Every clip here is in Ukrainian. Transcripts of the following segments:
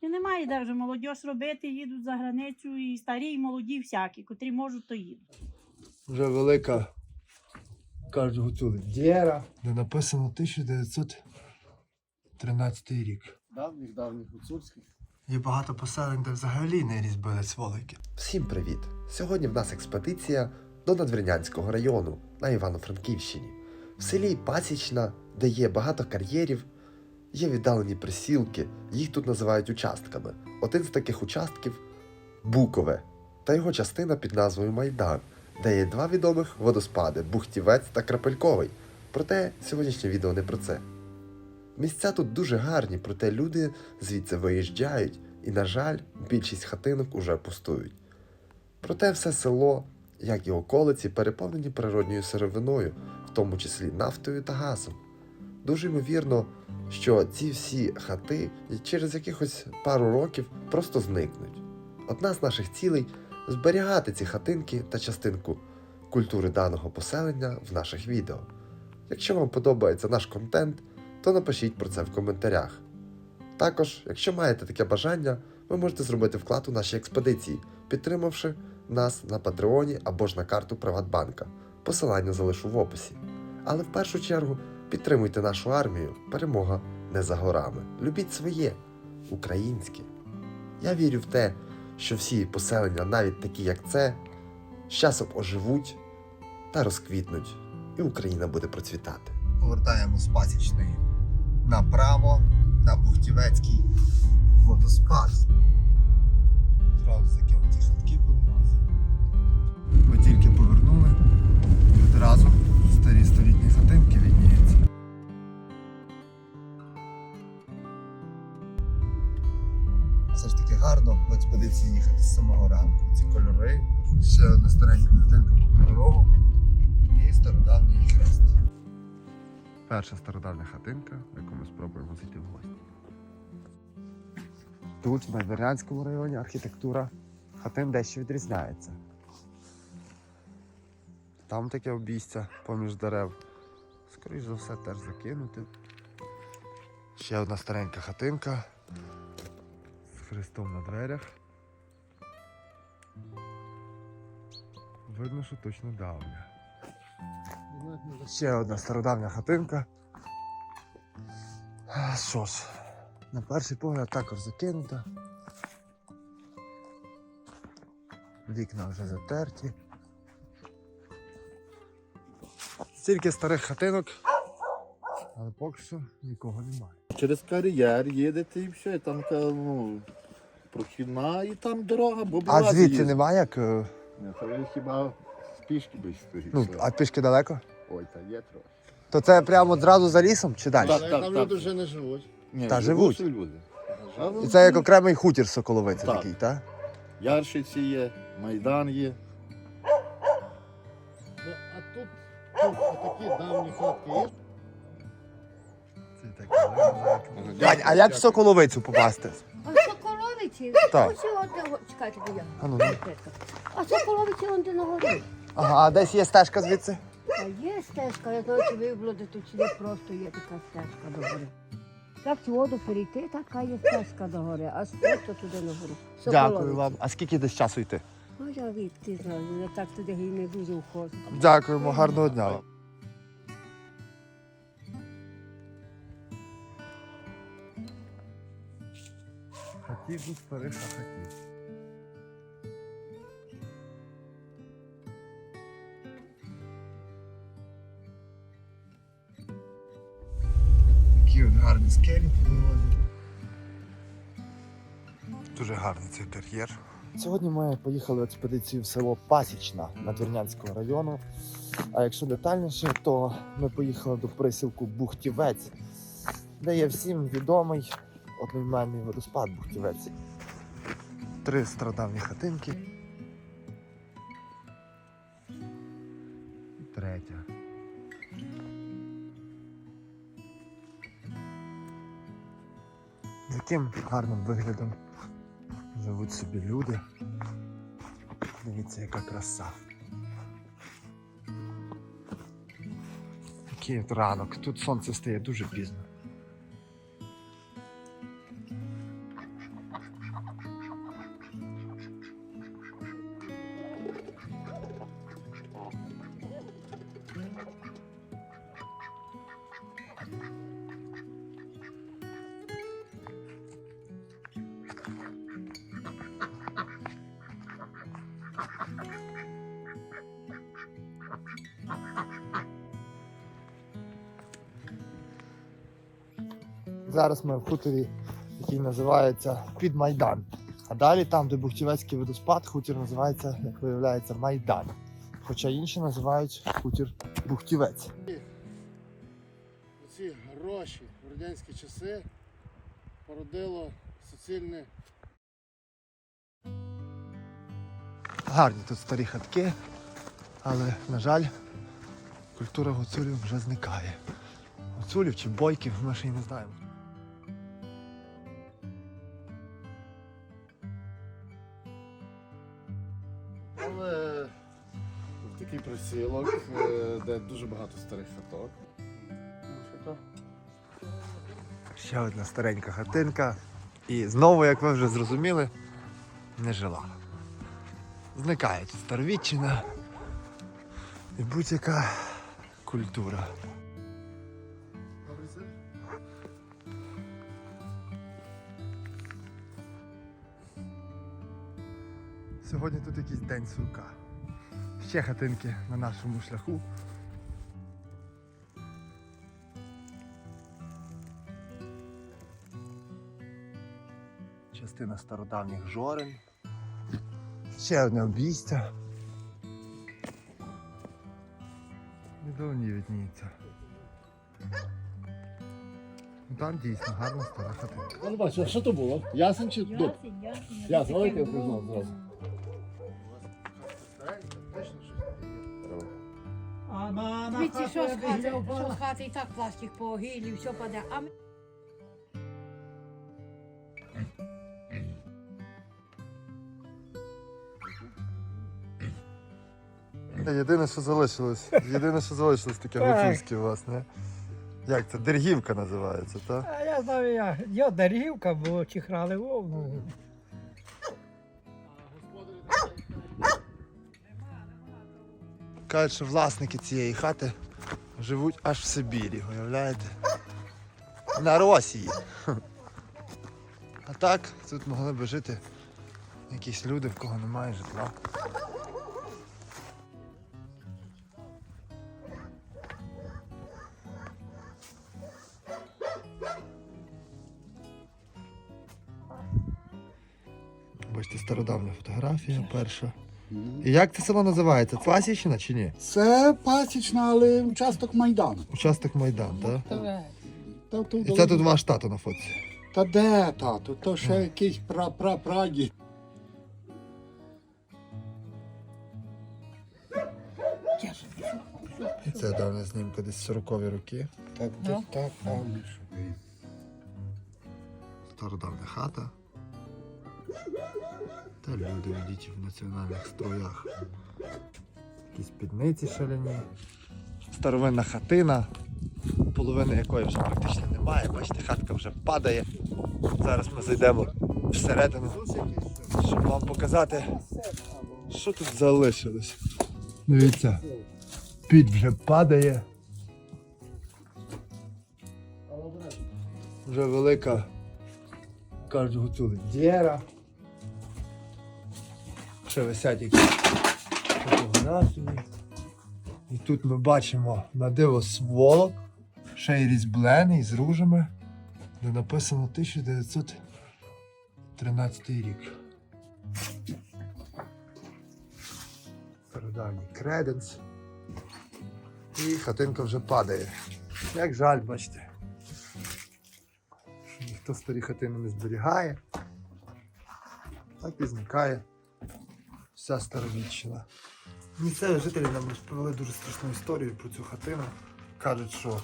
І немає де вже молодь робити, їдуть за границю, і старі, і молоді всякі, котрі можуть, то їдуть. Вже велика, кажуть, гуцули, дєра, де написано 1913 рік. Давніх, давніх гуцульських. Є багато поселень, де взагалі не різьбили сволики. Всім привіт! Сьогодні в нас експедиція до Надвірнянського району на Івано-Франківщині. В селі Пасічна, де є багато кар'єрів, є віддалені присілки, їх тут називають участками. Один з таких участків Букове та його частина під назвою Майдан, де є два відомих водоспади Бухтівець та Крапельковий. Проте сьогоднішнє відео не про це. Місця тут дуже гарні, проте люди звідси виїжджають, і, на жаль, більшість хатинок уже пустують. Проте все село, як і околиці, переповнені природньою сировиною, в тому числі нафтою та газом. Дуже ймовірно, що ці всі хати через якихось пару років просто зникнуть. Одна з наших цілей зберігати ці хатинки та частинку культури даного поселення в наших відео. Якщо вам подобається наш контент, то напишіть про це в коментарях. Також, якщо маєте таке бажання, ви можете зробити вклад у наші експедиції, підтримавши нас на Патреоні або ж на карту Приватбанка. Посилання залишу в описі. Але в першу чергу підтримуйте нашу армію. Перемога не за горами. Любіть своє, українське. Я вірю в те, що всі поселення, навіть такі як це, з часом оживуть та розквітнуть, і Україна буде процвітати. Повертаємо з пасічної направо на Бухтівецький водоспад. Зразу закинуті хатки по дорозі. Ми тільки повернули і одразу старі столітні хатинки відніються. Все ж таки гарно в експедиції їхати з самого ранку. Ці кольори, ще одна старенька хатинка по дорогу і стародавній хрест. Перша стародавня хатинка, в яку ми спробуємо зайти в гості. Тут, в Надвірнянському районі, архітектура хатин дещо відрізняється. Там таке обійстя поміж дерев. Скоріше за все, теж закинути. Ще одна старенька хатинка з хрестом на дверях. Видно, що точно давня. Ще одна стародавня хатинка. Що ж, на перший погляд також закинута. Вікна вже затерті. Стільки старих хатинок, але поки що нікого немає. Через кар'єр їдете і все, і там ну, прохідна, і там дорога, бо А звідси немає як. е, Не, то ви хіба з пішки би стоїть. Ну, а пішки далеко? Ой, та є трохи. То це прямо одразу за лісом чи далі? Так, так, Там так. люди вже не живуть. Ні, Та живуть. люди. І це як окремий хутір Соколовиця Так. такий, так? Яршиці є, Майдан є. Тут, тут такі давні хатки є. Це так. А, а як в Соколовицю попасти? А Соколовичі? Так. Ось його чекайте, бо я. А ну. А Соколовичі он де на горі. Ага, а десь є стежка звідси? А є стежка, я знаю, чи ви виблудите, чи не просто є така стежка до гори. Так цю воду перейти, така є стежка до гори, а просто туди на гору. Дякую вам. А скільки десь часу йти? Ну, я відти знаю, я так туди і не дуже входжу. Дякуємо, гарного дня. Хатів у старих хатів. Такі от гарні скелі по дорозі. Дуже гарний цей кар'єр. Сьогодні ми поїхали в експедицію в село Пасічна Надвірнянського району. А якщо детальніше, то ми поїхали до присілку Бухтівець, де є всім відомий одноіменний водоспад Бухтівець. Три стародавні хатинки. Третя. З яким гарним виглядом живуть собі люди. Дивіться, яка краса. Який от ранок. Тут сонце стає дуже пізно. Зараз ми в хуторі, який називається Підмайдан. А далі там, де Бухтівецький водоспад, хутір називається, як виявляється, Майдан. Хоча інші називають хутір Бухтівець. Ці гроші в радянські часи породило суцільне Гарні тут старі хатки, але, на жаль, культура гуцулів вже зникає. Гуцулів чи бойків ми ще й не знаємо. Але в такий присілок, е, де дуже багато старих хаток. Ще одна старенька хатинка. І знову, як ви вже зрозуміли, не жила. Зникає тут старовіччина і будь-яка культура. Сьогодні тут якийсь день сурка. Ще хатинки на нашому шляху. Частина стародавніх жорен. Ще одне обійстя. Недовні відніється. Ну, Там дійсно гарна стара хатинка. Бачу, а що то було? Ясен чи дуб? Ясень, ясень. Ясен, але я признав зразу. А на, на Дивіться, що з хати, що з хати і так пластик по гілі, все паде. А ми Єдине, що залишилось. Єдине, що залишилось таке Так. гуцульське у? Як це? Дергівка називається, так? А я знаю, я, я деревка, бо чихрали вовну. Кажуть, що власники цієї хати живуть аж в Сибірі, уявляєте? На Росії. А так, тут могли б жити якісь люди, в кого немає житла. Бачите, стародавня фотографія перша. І як це село називається? Пасічна чи ні? Це пасічна, але участок Майдану. Участок Майдан, так? Та, та, І це тут ваш тато на фотці. Та де тату? То ще якийсь пра-пра-праді. І це давня знімка десь 40-ві роки. Так, так, так, так. Стародавня хата. Та люди одіті в національних строях. Якісь спідниці шаляні. Старовинна хатина, половини якої вже практично немає. Бачите, хатка вже падає. Зараз ми зайдемо всередину, щоб вам показати, що тут залишилось. Дивіться, під вже падає. Вже велика, кажуть, гуцули, дєра. Ще висять якісь фотографії. І тут ми бачимо на диво сволок, ще й різьблений з ружами, де написано 1913 рік. Стародавній креденс. І хатинка вже падає. Як жаль, бачите. Ніхто старі хатини не зберігає. Так і зникає вся старовіччина. Місцеві жителі нам розповіли дуже страшну історію про цю хатину. Кажуть, що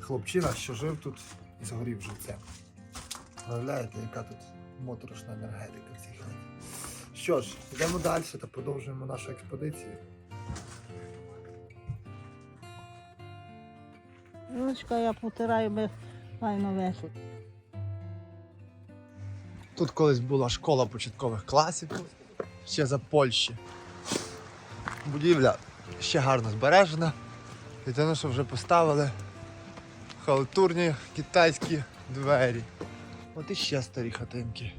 хлопчина, що жив тут, згорів живцем. Уявляєте, яка тут моторошна енергетика в цій хаті. Що ж, йдемо далі та продовжуємо нашу експедицію. Ручка я потираю, би файно вийшло. Тут колись була школа початкових класів, ще за Польщі. Будівля ще гарно збережена. Єдине, що вже поставили халтурні китайські двері. От іще старі хатинки.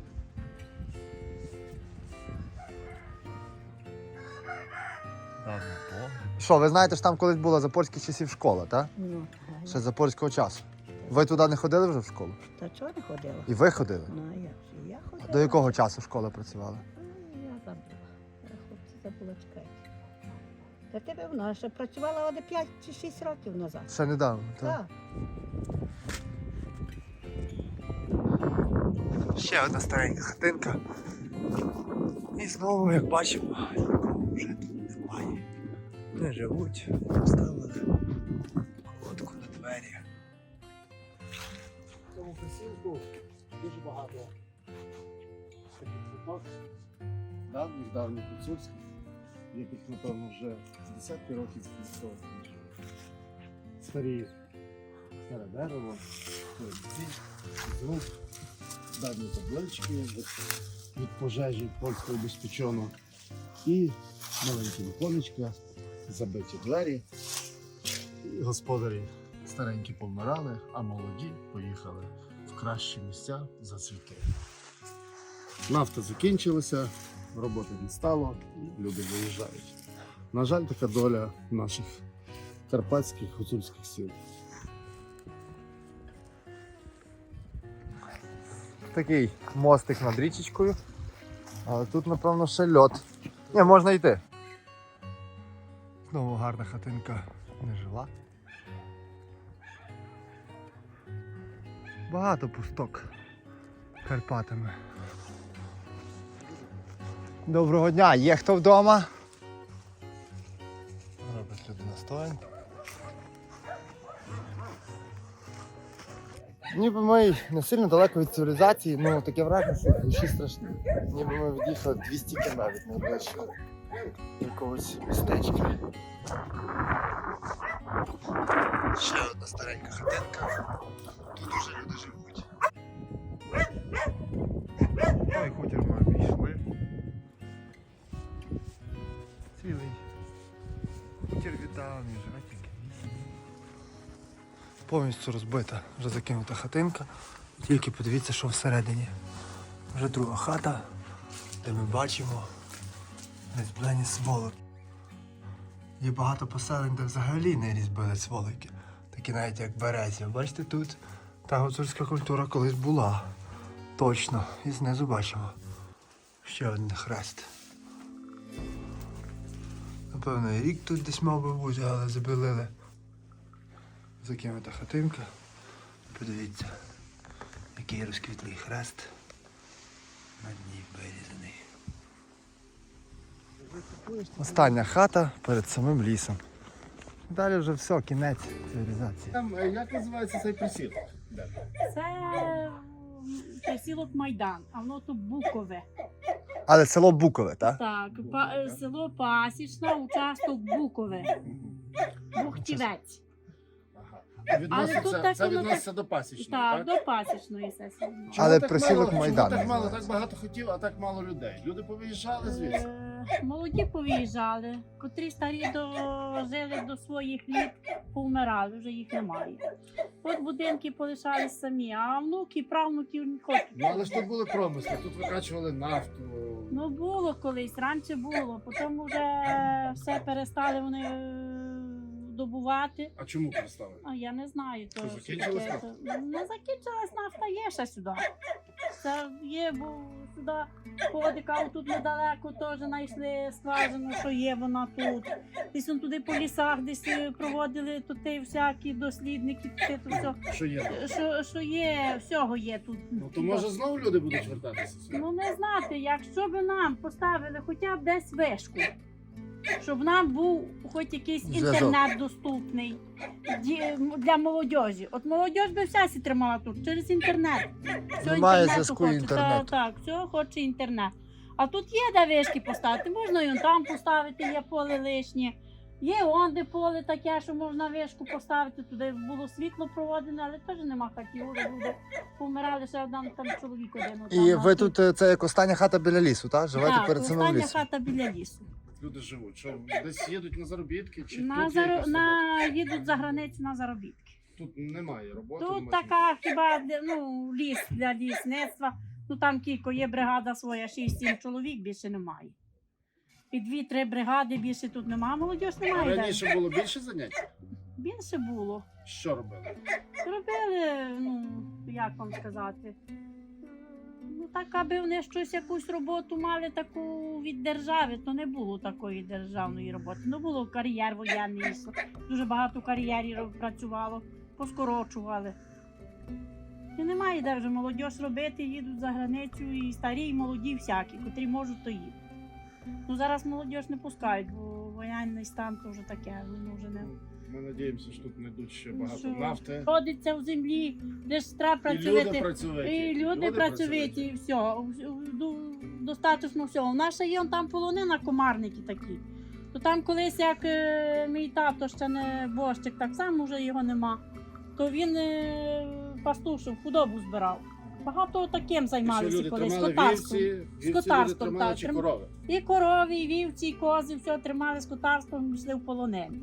Що, ви знаєте, що там колись була за польських часів школа, так? Ну, Ще за польського часу. Ви туди не ходили вже в школу? Та чого не ходила? І ви ходили? Ну, а? Я ходила. До якого часу школа працювала? Я. Я чекати. Та тебе вона ще працювала оде 5 чи 6 років назад. Ще недавно, так? Так. Ще одна старенька хатинка. І знову, як бачимо, нікого вже тут немає. Не живуть, поставили колодку на двері. В цьому присілку дуже багато таких хаток, давніх, давніх гуцульських, яких, напевно, вже з десятки років ніхто. Старі, старе дерево, зруб, давні таблички від, пожежі польського безпечону і маленькі віконечка, забиті двері. І господарі старенькі помирали, а молоді поїхали в кращі місця за світи. Нафта закінчилася, роботи не стало, і люди виїжджають. На жаль, така доля наших карпатських гуцульських сіл. Такий мостик над річечкою. Але тут, напевно, ще льот. Ні, можна йти. Знову гарна хатинка не жила. Багато пусток Карпатами. Доброго дня! Є хто вдома? Робить люди настоянку. Ніби ми не сильно далеко від цивілізації, ну таке враження, що душі страшно. Ніби ми від'їхали 200 км від найближчого якогось містечка. Ще одна старенька хатинка. Тут уже люди живуть. Віддалений, живе. Повністю розбита, вже закинута хатинка. Тільки подивіться, що всередині. Вже друга хата, де ми бачимо різьблені сволоки. Є багато поселень, де взагалі не різьбили сволики. Такі навіть як Березія. Бачите, тут та гуцульська культура колись була. Точно. І знизу бачимо. Ще один хрест. Напевно, і рік тут десь мав би бути, але забілили. Закинута хатинка. Подивіться, який розквітлий хрест. На дні вирізаний. Остання хата перед самим лісом. Далі вже все, кінець цивілізації. Там, е, як називається цей присіл? Це присілок Майдан, а воно то Букове. Але село Букове, так? Так, па- е, село Пасічна, участок Букове. Бухтівець. Відноситься, тут так це воно відноситься до пасічної, Так, так? до пасічної сесії. Чому Але так присілок мало- Майдан так мало, так багато хотів, а так мало людей. Люди повиїжджали звідси. Е, Молоді повиїжджали, котрі старі дожили до своїх літ, повмирали, вже їх немає. От будинки полишались самі, а внуки, правнуків не хочуть. Ну але ж тут були промисли, тут викачували нафту. Ну було колись, раніше було, потім вже все перестали вони е, добувати. А чому перестали? А я не знаю, то Що, закінчилась таке, нафта? то- Не закінчилась нафта, є ще сюди. Це є, бо сюди ходика тут недалеко теж знайшли скважину, що є вона тут. Десь он туди по лісах, десь е, проводили тут всякі дослідники, тут то все. Що є? Що, що є, всього є тут. Ну то може знову люди будуть вертатися сюди. Ну не знати, якщо б нам поставили хоча б десь вишку, щоб нам був хоч якийсь Зв'язок. інтернет доступний ді- для молодіжі. От молодь би вся сі тримала тут через інтернет. Всього Немає зв'язку хоче. інтернету. Так, так, всього хоче інтернет. А тут є де вишки поставити, можна і он там поставити, є поле лишнє. Є онде поле таке, що можна вишку поставити, туди було світло проводене, але теж нема хатів, вже люди помирали, ще один там чоловік один. отам І на ви тут е, це як остання хата біля лісу, так? Живете так, перед самим остання лісом. хата біля лісу. Люди живуть. Що десь їдуть на заробітки чи На, тут є заро... якась робота? на... Їдуть за границю на заробітки. Тут немає роботи. Тут немає така хіба де- ну, ліс для лісництва. Ну там кілько є бригада своя, 6-7 чоловік, більше немає. І дві-три бригади більше тут немає. А немає. де. раніше було більше занять? Більше було. Що робили? Робили, ну, як вам сказати. Так, аби вони щось, якусь роботу мали таку від держави, то не було такої державної роботи. Ну, було кар'єр воєнний, дуже багато кар'єрів працювало, поскорочували. І немає де вже молодь робити, їдуть за границю, і старі, і молоді всякі, котрі можуть, то їдуть. Ну, зараз молодь не пускають, бо воєнний стан то вже таке, воно вже не. Ми надіємося, що тут знайдуть ще Ну, багато що? нафти. Родиться в землі, де ж треба І люди працювати. працюють. І люди працюють, і все. Ду- Достатньо всього. Наша є он там полонина, комарники такі. То там колись, як е, мій тато ще не борщик, так само вже його нема. То він е, пастушив, худобу збирав. Багато таким займалися люди колись, скотарством. вівці, вівці Скотарством, так, чи корови. І корови, і вівці, і кози, все тримали скотарством, йшли в полонені.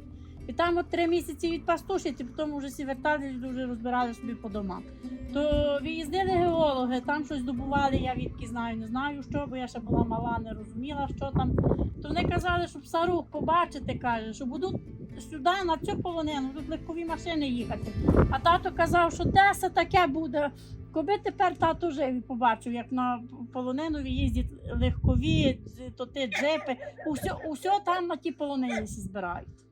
І там от три місяці відпастушити, потім вже всі вертались, дуже розбирали собі по домам. То виїздили геологи, там щось добували, я відки знаю, не знаю що, бо я ще була мала, не розуміла, що там. То вони казали, щоб Сарух побачити, каже, що будуть сюди, на цю полонину, будуть легкові машини їхати. А тато казав, що де це таке буде. Коби тепер тато жив і побачив, як на полонину їздять легкові, то ти джипи, усе, усе там на ті полонині збирають.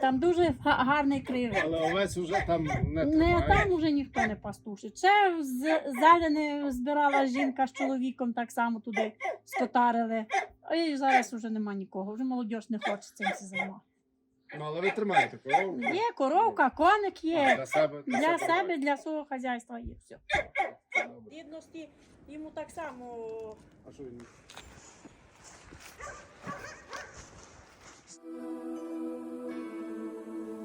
Там дуже гарний краєвид. Але овець вже там не Не, там уже ніхто не пастушить. Ще з зелені збирала жінка з чоловіком, так само туди скотарили. А і зараз вже нема нікого, вже молодь не хоче цим займати. Ну, але ви тримаєте корову. Є коровка, коник є. Для себе. Для себе, для свого хазяйства є все. Добре. Дідності йому так само А що він?